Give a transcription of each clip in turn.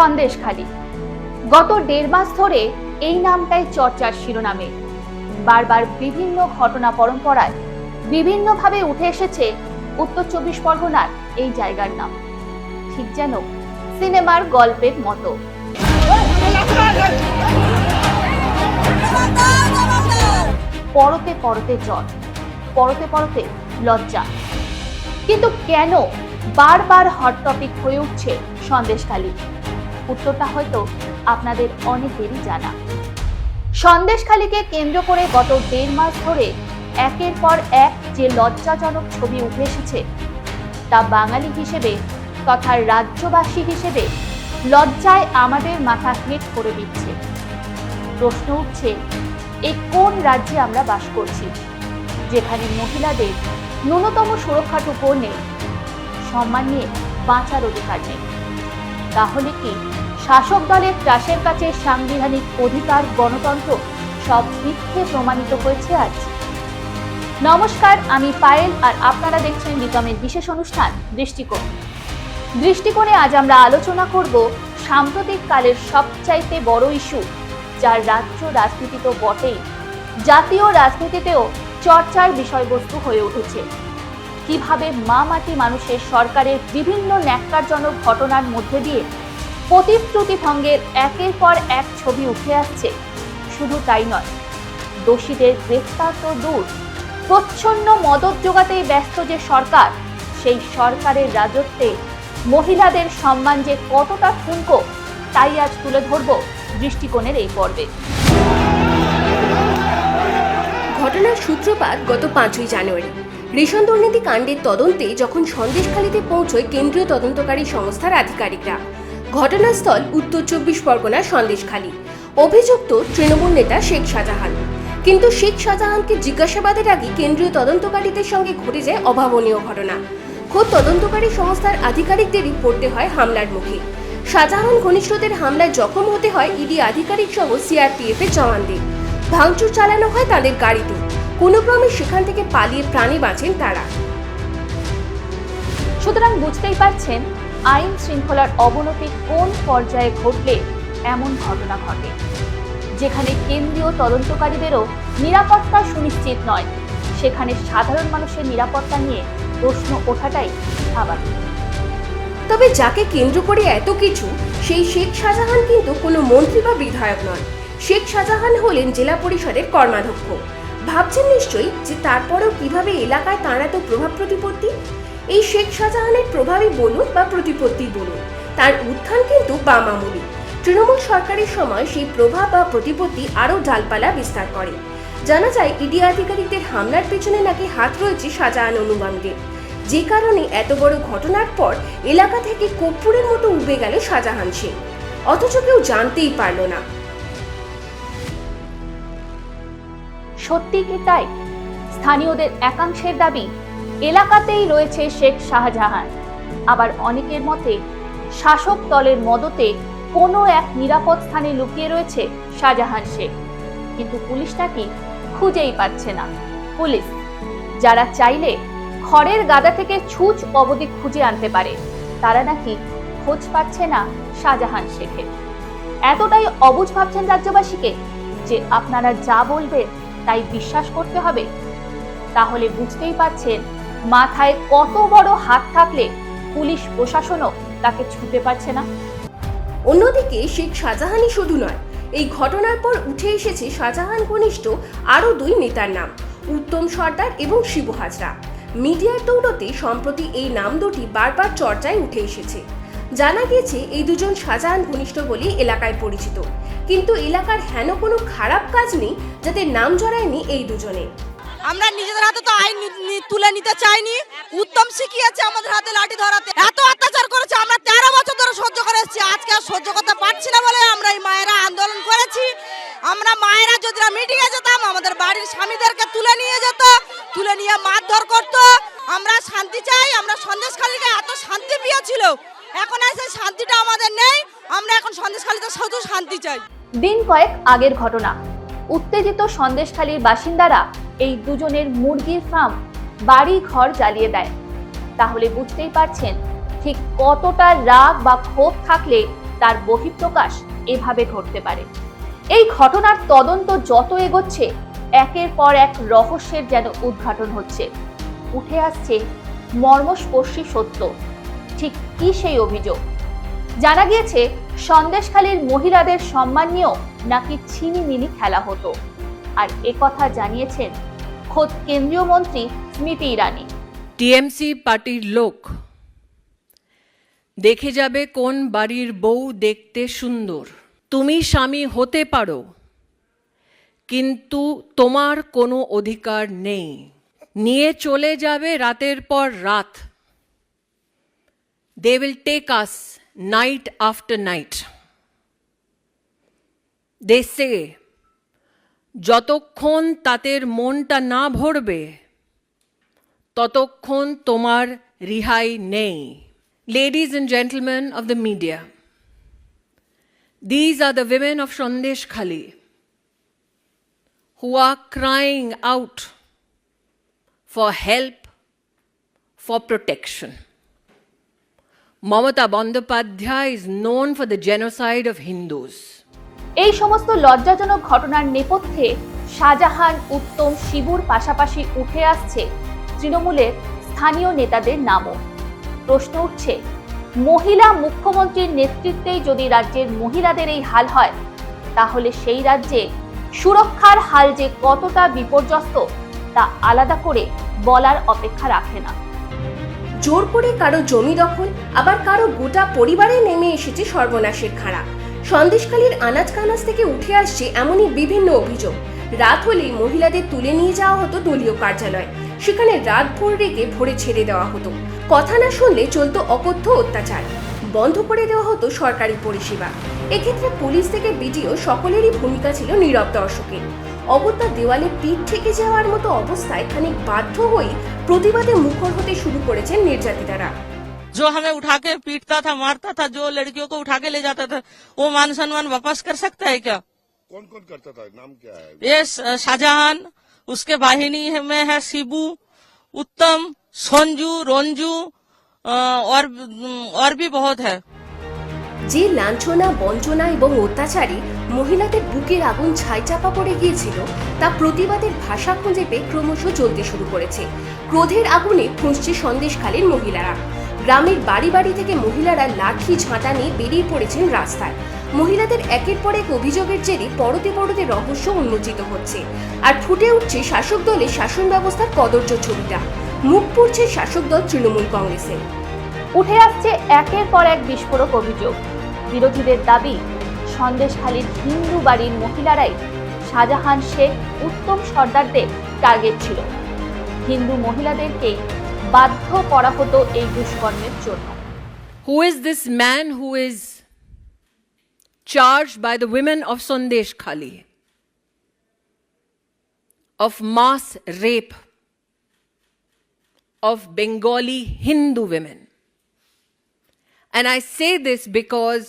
সন্দেশখালী গত দেড় মাস ধরে এই নামটাই চর্চার শিরোনামে। বারবার বিভিন্ন ঘটনা পরম্পরায় বিভিন্নভাবে উঠে এসেছে উত্তর চব্বিশ পরগনার এই জায়গার নাম। ঠিক যেন সিনেমার গল্পের মতো। পরতে পরতে জ্বর, পরতে পরতে লজ্জা। কিন্তু কেন বারবার হট টপিক হয়ে উঠছে সন্দেশখালী উত্তরটা হয়তো আপনাদের অনেকেরই জানা। সন্দেশখালীকে কেন্দ্র করে গত দেড় মাস ধরে একের পর এক যে লজ্জাজনক ছবি উঠে এসেছে, তা বাঙালি হিসেবে তথা রাজ্যবাসী হিসেবে লজ্জায় আমাদের মাথা হেট করে দিচ্ছে। প্রশ্ন উঠছে এই কোন রাজ্যে আমরা বাস করছি, যেখানে মহিলাদের ন্যূনতম সুরক্ষাটুকু নেই, সম্মান নিয়ে বাঁচার অধিকার নেই? তাহলে কি শাসক দলের চাষের কাছে সাংবিধানিক অধিকার গণতন্ত্র সব মিথ্যে প্রমাণিত হয়েছে আজ। নমস্কার, আমি পায়েল আর আপনারা দেখছেন নিগমের বিশেষ অনুষ্ঠান, দৃষ্টিকোণ। দৃষ্টিকোণে আজ আমরা আলোচনা করব সাম্প্রতিক কালের সবচাইতে বড় ইস্যু, যার রাজ্য রাজনীতি তো বটেই। জাতীয় রাজনীতিতেও চর্চার বিষয়বস্তু হয়ে উঠেছে। কীভাবে মা মাটি মানুষের সরকারের বিভিন্ন ন্যাক্কারজনক ঘটনার মধ্যে দিয়ে প্রতিশ্রুতি ভঙ্গের একের পর এক ছবি উঠে আসছে। শুধু তাই নয়, দোষীদের গ্রেফতার তো দূর। প্রচ্ছন্ন মদত জোগাতেই ব্যস্ত যে সরকার, সেই সরকারের রাজত্বে মহিলাদের সম্মান যে কতটা ঠুনকো তাই আজ তুলে ধরব দৃষ্টিকোণের এই পর্বে। ঘটনার সূত্রপাত গত পাঁচই জানুয়ারি। রেশন দুর্নীতি কাণ্ডের তদন্তে যখন সন্দেশখালীতে পৌঁছয় কেন্দ্রীয় তদন্তকারী সংস্থার আধিকারিকরা ঘটনাস্থল উত্তর চব্বিশ পরগনার সন্দেশখালী। অভিযুক্ত তৃণমূল নেতা শেখ শাহজাহান। কিন্তু শেখ শাহজাহানকে জিজ্ঞাসাবাদের আগে কেন্দ্রীয় তদন্তকারীদের সঙ্গে ঘটে যায় অভাবনীয় ঘটনা। খোদ তদন্তকারী সংস্থার আধিকারিকদেরই পড়তে হয় হামলার মুখে। শাহজাহান ঘনিষ্ঠদের হামলায় জখম হতে হয় ইডি আধিকারিক সহ সিআরপিএফ এর জওয়ানদের। ভাঙচুর চালানো হয় তাদের গাড়িতে। কোনো ক্রমে সেখান থেকে পালিয়ে প্রাণে বাঁচেন তারা। সুতরাং বুঝতেই পারছেন আইন শৃঙ্খলার অবনতি কোন পর্যায়ে ঘটলে এমন ঘটনা ঘটে? যেখানে কেন্দ্রীয় তদন্তকারীদেরও নিরাপত্তা সুনিশ্চিত নয়, সেখানে সাধারণ মানুষের নিরাপত্তা নিয়ে প্রশ্ন ওঠাটাই স্বাভাবিক। তবে যাকে কেন্দ্র করে এত কিছু, সেই শেখ শাহজাহান কিন্তু কোনো মন্ত্রী বা বিধায়ক নন। শেখ শাহজাহান হলেন জেলা পরিষদের কর্মাধ্যক্ষ। ভাবছেন নিশ্চয়ই যে তারপরেও কীভাবে এলাকায় তাঁর এত প্রভাব প্রতিপত্তি? এই শেখ শাহজাহানের প্রভাবই বলুন বা প্রতিপত্তি বলুন, তার উত্থান কিন্তু বামামুলি। তৃণমূল সরকারের সময় সেই প্রভাব বা প্রতিপত্তি আরও ডালপালা বিস্তার করে। জানা যায়, ইডি আধিকারিকদের হামলার পেছনে নাকি হাত রয়েছে শাহজাহান অনুগামীদের। যে কারণে এত বড় ঘটনার পর এলাকা থেকে কর্পূরের মতো উবে গেল শাহজাহান সিং অথচ কেউ জানতেই পারল না। সত্যি কি তাই? স্থানীয়দের একাংশের দাবি এলাকাতেই রয়েছে শেখ শাহজাহান। আবার অনেকের মতে, শাসক দলের মদতে কোনো এক নিরাপদ স্থানে লুকিয়ে রয়েছে শাহজাহান শেখ। কিন্তু পুলিশ নাকি খুঁজেই পাচ্ছে না। পুলিশ, যারা চাইলে খড়ের গাদা থেকে ছুঁচ অবধি খুঁজে আনতে পারে, তারা নাকি খোঁজ পাচ্ছে না শাহজাহান শেখের। এতটাই অবুঝ ভাবছেন রাজ্যবাসীকে যে আপনারা যা বলবেন তাই বিশ্বাস করতে হবে। তাহলে বুঝতেই পারছেন মাথায় কত বড় হাত থাকলে পুলিশ প্রশাসনও তাকে ছুতে পারছে না? অন্যদিকে শেখ শাহজাহানই শুধু নয়, এই ঘটনার পর উঠে এসেছে শাহজাহান ঘনিষ্ঠ আরও দুই নেতার নাম, উত্তম সর্দার এবং শিবু হাজরা। মিডিয়ার দৌড়তে সম্প্রতি এই নাম দুটি বারবার চর্চায় উঠে এসেছে। জানা গিয়েছে, এই দুজন শাহজাহান ঘনিষ্ঠ বলেই এলাকায় পরিচিত। কিন্তু এলাকার হেন কোনো খারাপ কাজ নেই, যাতে নাম জড়ায়নি এই দুজনে আমরা নিজেদের হাতে তো আইন তুলে নিতে চাইনি। উত্তম শিখিয়েছে আমাদের হাতে লাঠি ধরাতে। এত অত্যাচার করেছে, আমরা তেরো বছর ধরে সহ্য করে এসেছি। আজকে আর সহ্য করতে পারছি না বলে আমরা এই মায়েরা আন্দোলন করেছি। আমরা মায়েরা যদি মিটিংয়ে যেতাম, আমাদের বাড়ির স্বামীদেরকে তুলে নিয়ে যেত, তুলে নিয়ে মারধর করত। আমরা শান্তি চাই, আমরা সন্দেশখালীকে এত শান্তি পেয়েছিল এখন এসে শান্তিটা আমাদের নেই, আমরা এখন সন্দেশখালীতে শুধু শান্তি চাই। দিন কয়েক আগের ঘটনা। উত্তেজিত সন্দেশখালীর বাসিন্দারা এই দুজনের মুরগির ফার্ম বাড়ি ঘর জ্বালিয়ে দেয়। তাহলে বুঝতেই পারছেন ঠিক কতটা রাগ বা ক্ষোভ থাকলে তার বহিঃপ্রকাশ এভাবে ঘটতে পারে। এই ঘটনার তদন্ত যত এগোচ্ছে, একের পর এক রহস্যের যেন উদ্ঘাটন হচ্ছে। উঠে আসছে মর্মস্পর্শী সত্য। ঠিক কি সেই অভিযোগ? জানা গিয়েছে, সন্দেশখালীর মহিলাদের সম্মান নিয়েও নাকি ছিনিমিনি খেলা হতো। আর একথা জানিয়েছেন খোদ কেন্দ্রীয় মন্ত্রী স্মৃতি ইরানি। টিএমসি পার্টির লোক, দেখে যাবে কোন বাড়ির বউ দেখতে সুন্দর। তুমি স্বামী হতে পারো, কিন্তু তোমার কোনো অধিকার নেই। নিয়ে চলে যাবে রাতের পর রাত। They will take us night after night they say যতক্ষণ তাদের মনটা না ভরবে, ততক্ষণ তোমার রিহাই নেই ladies and gentleman of the media these are the women of Sandeshkhali who are crying out for help for protection Mamata Bandyopadhyay is known for the genocide of Hindus. এই সমস্ত লজ্জাজনক ঘটনার নেপথ্যে শাহজাহান উত্তম শিবুর পাশাপাশি উঠে আসছে তৃণমূলের স্থানীয় নেতাদের নামও। প্রশ্ন উঠছে, মহিলা মুখ্যমন্ত্রীর নেতৃত্বেই যদি রাজ্যের মহিলাদের এই হাল হয়, তাহলে সেই রাজ্যে সুরক্ষার হাল যে কতটা বিপর্যস্ত তা আলাদা করে বলার অপেক্ষা রাখে না। জোর করে কারও জমি দখল, আবার কারও গোটা পরিবারে নেমে এসেছে সর্বনাশের খাড়া। সন্দেশখালীর আনাজ কানাজ থেকে উঠে আসছে এমনই বিভিন্ন অভিযোগ। রাত হলেই মহিলাদের তুলে নিয়ে যাওয়া হতো দলীয় কার্যালয়। সেখানে রাত ভোর রেখে ভোরে ছেড়ে দেওয়া হতো। কথা না শুনলে চলত অকথ্য অত্যাচার। বন্ধ করে দেওয়া হতো সরকারি পরিষেবা। এক্ষেত্রে পুলিশ থেকে বিডিও সকলেরই ভূমিকা ছিল নীরব দর্শকের। অগত্যা দেওয়ালে পিঠ থেকে যাওয়ার মতো অবস্থায় খানিক বাধ্য হয়ে প্রতিবাদে মুখর হতে শুরু করেছেন নির্যাতিতারা। जो हमें उठा के पीटता था मारता था जो लड़कियों को उठा के ले जाता था वो मान सम्मान वापस कर सकता है क्या कौन कौन करता था नाम क्या है ये श- शाहजहान उसके वाहिनी है- में है शिबू उत्तम संजू रंजू अ, और और भी बहुत है যে লাঞ্ছনা বঞ্চনা এবং অত্যাচারে মহিলাদের বুকের আগুন ছাই চাপা পড়ে গিয়েছিল তা প্রতিবাদের ভাষা খুঁজে পেয়ে ক্রমশ জ্বলতে শুরু করেছে ক্রোধের আগুনে ফুঁসছে সন্দেশখালীর মহিলারা গ্রামের বাড়ি বাড়ি থেকে মহিলারা লাঠি ঝাঁটা নিয়ে বেরিয়ে পড়েছেন রাস্তায়। মহিলাদের একের পর এক অভিযোগের জেরে পরতে পরতে রহস্য উন্মোচিত হচ্ছে। আর ফুটে উঠছে শাসক দলের শাসন ব্যবস্থার কদর্য ছবিটা। মুখ পড়ছে শাসক দল তৃণমূল কংগ্রেসের। উঠে আসছে একের পর এক বিস্ফোরক অভিযোগ। বিরোধীদের দাবি, সন্দেশখালীর হিন্দু বাড়ির মহিলারাই শাহজাহান শেখ উত্তম সর্দারদের টার্গেট ছিল। হিন্দু মহিলাদেরকেই বাধ্য করা হতো এই দুষ্কর্মের জন্য Who is this man who is charged by the women of Sandesh Khali of mass rape of Bengali Hindu women? And I say this because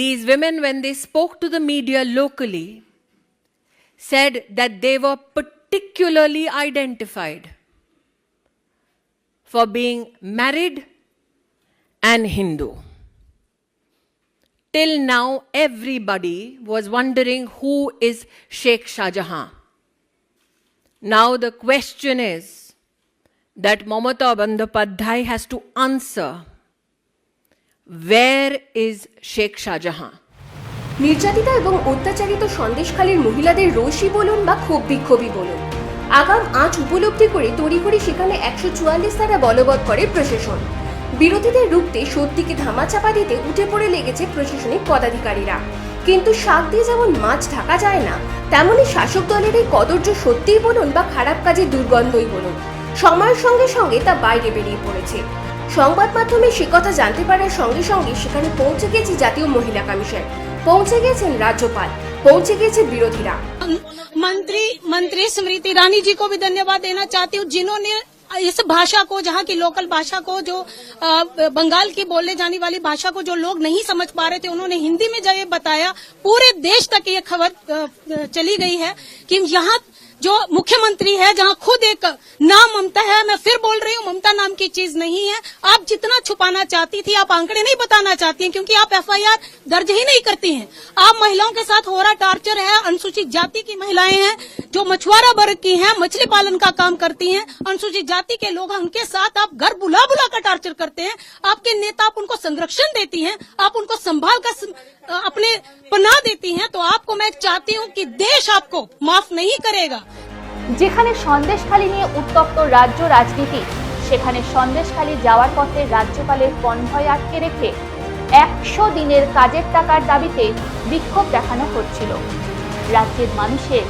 these women, when they spoke to the media locally, said that they were particularly identified for being married and Hindu. Till now, everybody was wondering who is Sheikh Shah Jahan. Now, the question is that Mamata Bandyopadhyay has to answer where is Sheikh Shah Jahan? নির্যাতিতা এবং অত্যাচারিত সন্দেশখালীর মহিলাদের রোষী বলুন বা ক্ষোভ বিক্ষোভী বলুন আগাম আঁচ উপলব্ধি করে তড়িঘড়ি সেখানে একশো চুয়াল্লিশ ধারা বলবৎ করে প্রশাসন। বিরোধীদের রুখতে সত্যিকে ধামাচাপা দিতে উঠে পড়ে লেগেছে প্রশাসনিক পদাধিকারীরা। কিন্তু শাক দিয়ে যেমন মাছ ঢাকা যায় না, তেমনি শাসক দলের এই কদর্য সত্যিই বলুন বা খারাপ কাজের দুর্গন্ধই বলুন। সময়ের সঙ্গে সঙ্গে তা বাইরে বেরিয়ে পড়েছে। সংবাদ মাধ্যমে সে কথা জানতে পারার সঙ্গে সঙ্গে সেখানে পৌঁছে গেছে জাতীয় মহিলা কমিশন। পৌঁছে গেছেন রাজ্যপাল। પહોંચી ગઈ विरोधी વિરોધીરા मंत्री मंत्री स्मृति ईरानी जी को भी धन्यवाद देना चाहती हूँ, जिन्होंने इस भाषा को, जहाँ की लोकल भाषा को, जो बंगाल की बोलने जाने वाली भाषा को जो लोग नहीं समझ पा रहे थे, उन्होंने हिंदी में जब ये बताया, पूरे देश तक ये खबर चली गई है कि यहाँ जो मुख्यमंत्री है, जहाँ खुद एक नाम ममता है, मैं फिर बोल रही हूँ, ममता नाम की चीज़ नहीं है। आप जितना छुपाना चाहती थी, आप आंकड़े नहीं बताना चाहती हैं, क्योंकि आप एफआईआर दर्ज ही नहीं करती हैं। आप महिलाओं के साथ हो रहा टार्चर है, अनुसूचित जाति की महिलाएँ हैं, जो मछुआरा वर्ग की हैं, मछली पालन का काम करती हैं, अनुसूचित जाति के लोग उनके साथ आप घर बुला बुला कर टार्चर करते हैं। आपके नेता आप उनको संरक्षण देती हैं, आप उनको संभाल कर अपने पनाह देती हैं तो आपको मैं चाहती हूँ कि देश आपको माफ नहीं करेगा যেখানে সন্দেশখালী নিয়ে উত্তপ্ত রাজ্য রাজনীতি সেখানে সন্দেশখালী যাওয়ার পথে রাজ্যপালের কনভয় আটকে রেখে একশো দিনের কাজের টাকার দাবিতে বিক্ষোভ দেখানো হচ্ছিল রাজ্যের মানুষের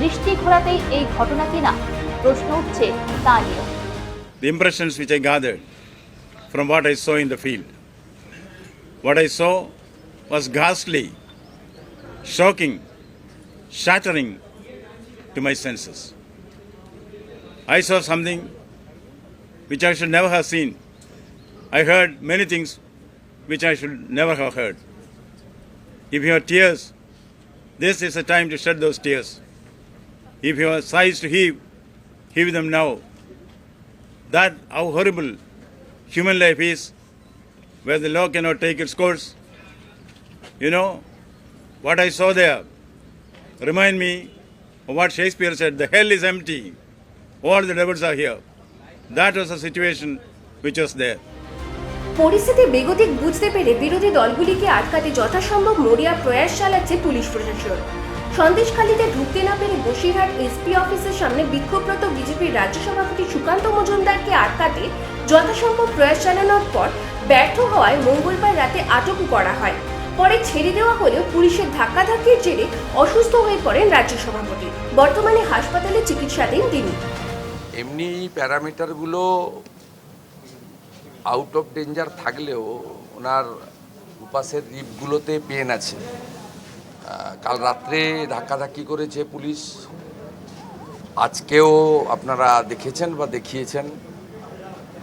দৃষ্টি ঘোরাতেই এই ঘটনা কিনা প্রশ্ন উঠছে তা নিয়ে the impressions which I gathered from what I saw in the field. What I saw was ghastly, shocking, shattering to my senses. I saw something which I should never have seen. I heard many things which I should never have heard. If you have tears, this is the time to shed those tears. If you have sighs to heave, heave them now that how horrible human life is, where the law cannot take its course. You know, what I saw there remind me of what Shakespeare said, the hell is empty, all the devils are here. That was the situation which was there. পরিস্থিতি বেগতিক বুঝতে পেরে বিরোধী দলগুলিকে আটকাতে যথাসম্ভব মরিয়া প্রয়াস চালাচ্ছে police প্রশাসন সন্দেশখালীতে ঢুকতে না পেরে বসিরহাট এসপি অফিসের সামনে বিক্ষোভরত বিজেপির রাজ্য সভাপতি সুকান্ত মজুমদারকে আটকাতে যথাসম্ভব প্রয়াস চালানোর পর ব্যর্থ হওয়ায় মঙ্গলবার রাতে আটকও করা হয় পরে ছেড়ে দেওয়া হলেও পুলিশের ধাক্কাধাক্কির জেরে অসুস্থ হয়ে পড়েন রাজ্য সভাপতি। বর্তমানে হাসপাতালে চিকিৎসাধীন তিনি। এমনি প্যারামিটারগুলো আউট অফ ডেঞ্জার থাকলেও ওনার উপাসের রিপগুলোতে পেন আছে। কাল রাত্রে ধাক্কাধাক্কি করেছে পুলিশ। আজকেও আপনারা দেখেছেন বা দেখিয়েছেন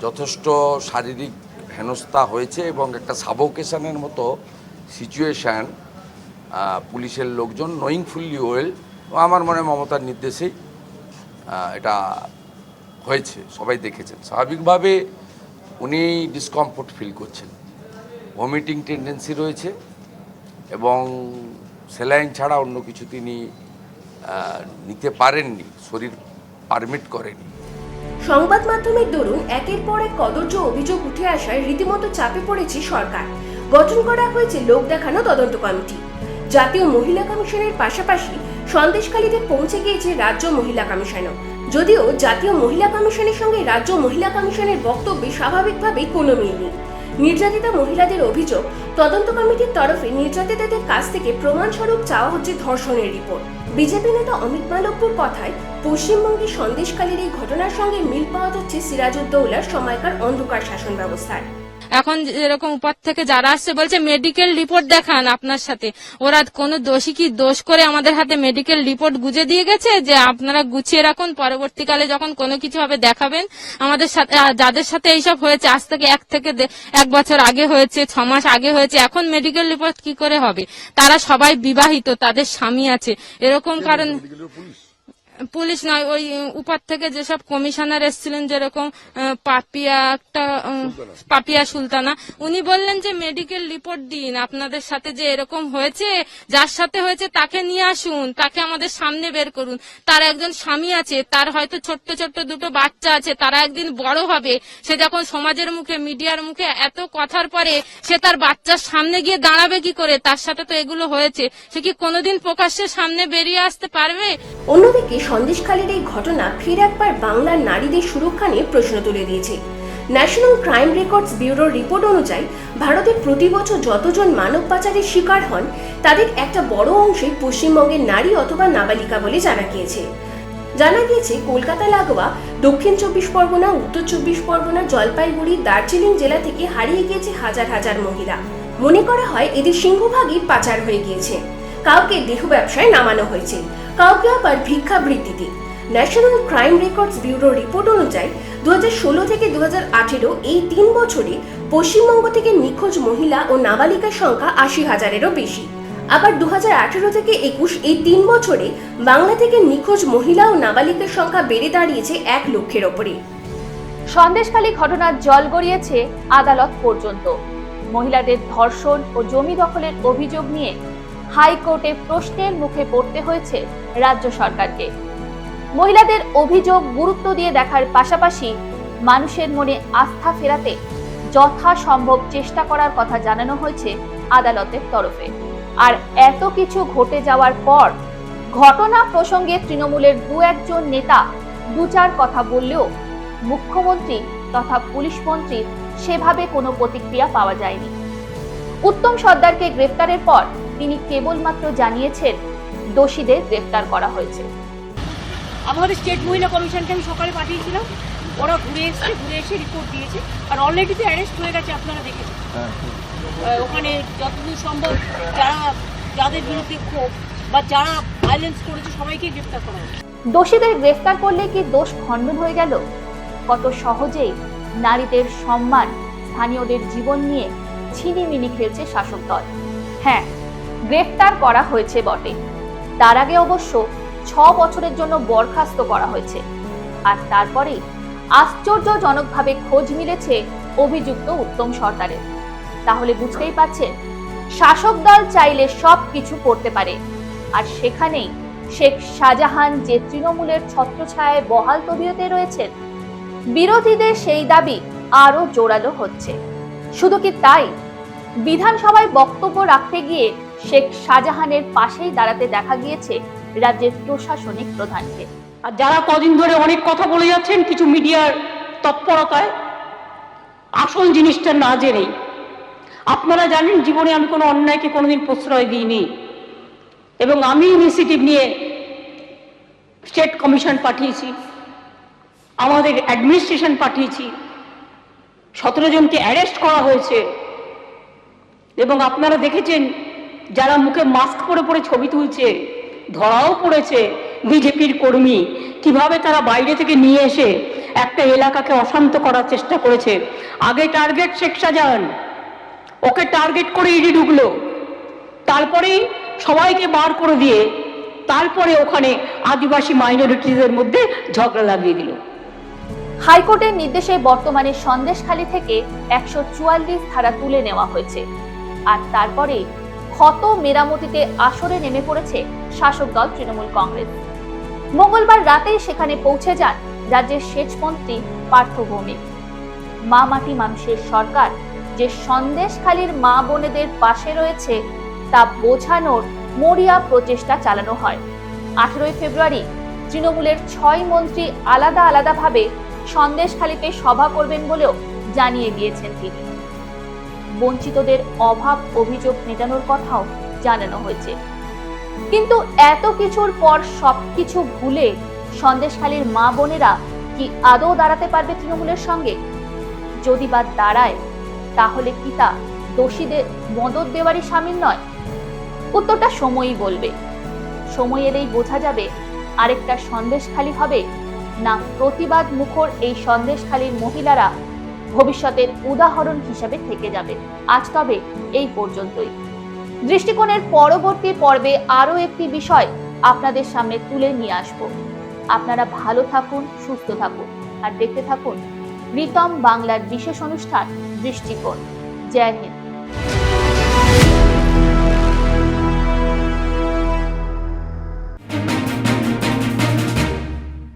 যথেষ্ট শারীরিক হেনস্থা হয়েছে এবং একটা সাবোকেশনের মতো সিচুয়েশান পুলিশের লোকজন নোয়িং ফুললি ওয়েল আমার মনে মমতার নির্দেশেই এটা হয়েছে, সবাই দেখেছেন। স্বাভাবিকভাবে উনি ডিসকমফোর্ট ফিল করছেন। ভমিটিং টেন্ডেন্সি রয়েছে এবং স্যালাইন ছাড়া অন্য কিছু তিনি নিতে পারেননি, শরীর পারমিট করেনি। সংবাদ মাধ্যমের দরুন একের পর এক কদর্য অভিযোগ উঠে আসায় রীতিমতো চাপে পড়েছে সরকার। গঠন করা হয়েছে লোক দেখানো তদন্ত কমিটি। জাতীয় মহিলা কমিশনের পাশাপাশি সন্দেশখালীতে পৌঁছে গিয়েছে রাজ্য মহিলা কমিশনও। যদিও জাতীয় মহিলা কমিশনের সঙ্গে রাজ্য মহিলা কমিশনের বক্তব্যে স্বাভাবিকভাবেই কোনো মিল নেই। নির্যাতিতা মহিলাদের অভিযোগ, তদন্ত কমিটির তরফে নির্যাতিতাদের কাছ থেকে প্রমাণস্বরূপ চাওয়া হচ্ছে ধর্ষণের রিপোর্ট। বিজেপি নেতা অমিত মালব্যর কথায়, পশ্চিমবঙ্গে সন্দেশকালীর এই ঘটনার সঙ্গে মিল পাওয়া যাচ্ছে সিরাজউদ্দৌলার সময়কার অন্ধকার শাসন ব্যবস্থার। এখন যেরকম উপর থেকে যারা আসছে বলছে মেডিকেল রিপোর্ট দেখান আপনার সাথে। ওরা কোনো দোষী কি দোষ করে আমাদের হাতে মেডিকেল রিপোর্ট গুজে দিয়ে গেছে? যে আপনারা গুছিয়ে রাখুন পরবর্তীকালে যখন কোনো কিছু হবে দেখাবেন। আমাদের সাথে যাদের সাথে এইসব হয়েছে আজ থেকে এক থেকে এক বছর আগে হয়েছে ছ মাস আগে হয়েছে এখন মেডিকেল রিপোর্ট কি করে হবে? তারা সবাই বিবাহিত তাদের স্বামী আছে। এরকম কারণ পুলিশ নয় ওই উপর থেকে যেসব কমিশনার এসেছিলেন যেরকম পাপিয়া একটা পাপিয়া সুলতানা উনি বললেন যে মেডিকেল রিপোর্ট দিন আপনাদের সাথে যে এরকম হয়েছে যার সাথে হয়েছে তাকে নিয়ে আসুন তাকে আমাদের সামনে বের করুন। তার একজন স্বামী আছে তার হয়তো ছোট্ট ছোট্ট দুটো বাচ্চা আছে তারা একদিন বড় হবে। সে যখন সমাজের মুখে মিডিয়ার মুখে এত কথার পরে সে তার বাচ্চার সামনে গিয়ে দাঁড়াবে কি করে? তার সাথে তো এগুলো হয়েছে। সে কি কোনোদিন প্রকাশ্যে সামনে বেরিয়ে আসতে পারবে? অন্যদিকে সন্দেশখালীর এই ঘটনা ফের একবার বাংলার নারীদের সুরক্ষা নিয়ে প্রশ্ন তুলে দিয়েছে। ন্যাশনাল ক্রাইম রেকর্ডস ব্যুরোর রিপোর্ট অনুযায়ী, ভারতে প্রতি বছর যতজন মানব পাচারের শিকার হন, তাদের একটা বড় অংশই পশ্চিমবঙ্গের নারী অথবা নাবালিকা বলে জানা গিয়েছে। জানা গিয়েছে, কলকাতা লাগোয়া, দক্ষিণ চব্বিশ পরগনা, উত্তর চব্বিশ পরগনা, জলপাইগুড়ি, দার্জিলিং জেলা থেকে হারিয়ে গিয়েছে হাজার হাজার মহিলা। মনে করা হয় এদের সিংহভাগই পাচার হয়ে গিয়েছে। কাউকে দেহ ব্যবসায় নামানো হয়েছে। কাউকে আবার ভিক্ষাবৃত্তিতে national crime records bureau report অনুযায়ী দু থেকে দু এই তিন বছরে পশ্চিমবঙ্গ থেকে নিখোঁজ মহিলা ও নাবালিকার সংখ্যা আশি হাজারেরও বেশি। আবার দু থেকে একুশ এই তিন বছরে বাংলা থেকে নিখোঁজ মহিলা ও নাবালিকের সংখ্যা বেড়ে দাঁড়িয়েছে এক লক্ষের ওপরে। সন্দেশখালী ঘটনার জল গড়িয়েছে আদালত পর্যন্ত। মহিলাদের ধর্ষণ ও জমি দখলের অভিযোগ নিয়ে হাইকোর্টে প্রশ্নের মুখে পড়তে হয়েছে রাজ্য সরকারকে। মহিলাদের অভিযোগ গুরুত্ব দিয়ে দেখার পাশাপাশি মানুষের মনে আস্থা ফেরাতে যথাসম্ভব চেষ্টা করার কথা জানানো হয়েছে আদালতের তরফে। আর এত কিছু ঘটে যাওয়ার পর ঘটনা প্রসঙ্গে তৃণমূলের দু একজন নেতা দু চার কথা বললেও মুখ্যমন্ত্রী তথা পুলিশ মন্ত্রীর সেভাবে কোনো প্রতিক্রিয়া পাওয়া যায়নি। উত্তম সর্দারকে গ্রেফতারের পর তিনি কেবলমাত্র জানিয়েছেন দোষীদের গ্রেফতার করা হয়েছে। আমাদের স্টেট মহিলা কমিশনকে আমি সকালে পাঠিয়েছিলাম। ওরা ঘুরে এসেছে ঘুরে এসে রিপোর্ট দিয়েছে। আর অলরেডি তো অ্যারেস্ট হয়ে গেছে আপনারা দেখেছেন। ওখানে যতদূর সম্ভব যারা যাদের বিরুদ্ধে ক্ষোভ বা যারা ভায়োলেন্স করেছে সবাইকে গ্রেফতার করা হবে দোষীদের গ্রেফতার করলে কি দোষ খণ্ডন হয়ে গেল? কত সহজেই নারীদের সম্মান স্থানীয়দের জীবন নিয়ে ছিনিমিনি খেলছে শাসক দল। হ্যাঁ গ্রেফতার করা হয়েছে বটে। তার আগে অবশ্য ছ বছরের জন্য বরখাস্ত করা হয়েছে। আর তারপরেই আশ্চর্যজনকভাবে খোঁজ মিলেছে অভিযুক্ত উত্তম সরকারের তাহলে বুঝতেই পারছেন, শাসক দল চাইলে সব কিছু করতে পারে। আর সেখানেই শেখ শাহজাহান যে তৃণমূলের ছত্রছায়ায় বহাল তবিয়তে রয়েছেন, বিরোধীদের সেই দাবি আরও জোরালো হচ্ছে। শুধু কি তাই? বিধানসভায় বক্তব্য রাখতে গিয়ে শেখ শাহজাহানের পাশেই দাঁড়াতে দেখা গিয়েছে রাজ্যের প্রশাসনিক প্রধানকে। আর যারা কদিন ধরে অনেক কথা বলে যাচ্ছেন, কিছু মিডিয়ার তৎপরতায়, আসল জিনিসটা না জেনেই। আপনারা জানেন, জীবনে আমি কোনো অন্যায়কে কোনোদিন প্রশ্রয় দিইনি। এবং আমি ইনিশিয়েটিভ নিয়ে স্টেট কমিশন পাঠিয়েছি, আমাদের অ্যাডমিনিস্ট্রেশন পাঠিয়েছি, সতেরো জনকে অ্যারেস্ট করা হয়েছে। এবং আপনারা দেখেছেন যারা মুখে মাস্ক পরে পরে ছবি তুলছে, ধরাও পড়েছে বিজেপির কর্মী, কীভাবে তারা বাইরে থেকে নিয়ে এসে একটা এলাকাকে অশান্ত করার চেষ্টা করেছে? আগে টার্গেট শেখ শাহজাহান, ওকে টার্গেট করে ইডি ঢুকলো। তারপরেই সবাইকে বার করে দিয়ে তারপরে ওখানে আদিবাসী মাইনরিটিদের মধ্যে ঝগড়া লাগিয়ে দিল। হাইকোর্টের নির্দেশে বর্তমানে সন্দেশখালী থেকে একশো চুয়াল্লিশ ধারা তুলে নেওয়া হয়েছে। আর তারপরে ক্ষত মেরামতিতে আসরে নেমে পড়েছে শাসক দল তৃণমূল কংগ্রেস। মঙ্গলবার রাতেই সেখানে পৌঁছে যান রাজ্যের সেচ মন্ত্রী পার্থ ভৌমিক। মা মাটি মানুষের সরকার, যে সন্দেশখালীর মা বোনেদের পাশে রয়েছে, তা বোঝানোর মরিয়া প্রচেষ্টা চালানো হয়। আঠেরোই ফেব্রুয়ারি তৃণমূলের ছয় মন্ত্রী আলাদা আলাদাভাবে সন্দেশখালীতে সভা করবেন বলেও জানিয়ে দিয়েছেন তিনি। বঞ্চিতদের অভাব অভিযোগ মেটানোর কথাও জানানো হয়েছে। কিন্তু এত কিছুর পর সবকিছু ভুলে সন্দেশখালীর মা বোনেরা কি আদৌ দাঁড়াতে পারবে তৃণমূলের সঙ্গে? যদি বা দাঁড়ায়, তাহলে কি তা দোষীদের মদত দেওয়ারই সামিল নয়? উত্তরটা সময়ই বলবে। সময় এলেই বোঝা যাবে আরেকটা সন্দেশখালী হবে না প্রতিবাদ মুখর এই সন্দেশখালীর মহিলারা ভবিষ্যতের উদাহরণ হিসাবে থেকে যাবে। আজ তবে এই পর্যন্তই। দৃষ্টিকোণের পরবর্তী পর্বে আরও একটি বিষয় আপনাদের সামনে তুলে নিয়ে আসব। আপনারা ভালো থাকুন, সুস্থ থাকুন, আর দেখতে থাকুন প্রীতম বাংলার বিশেষ অনুষ্ঠান দৃষ্টিকোণ। জয় হিন্দ।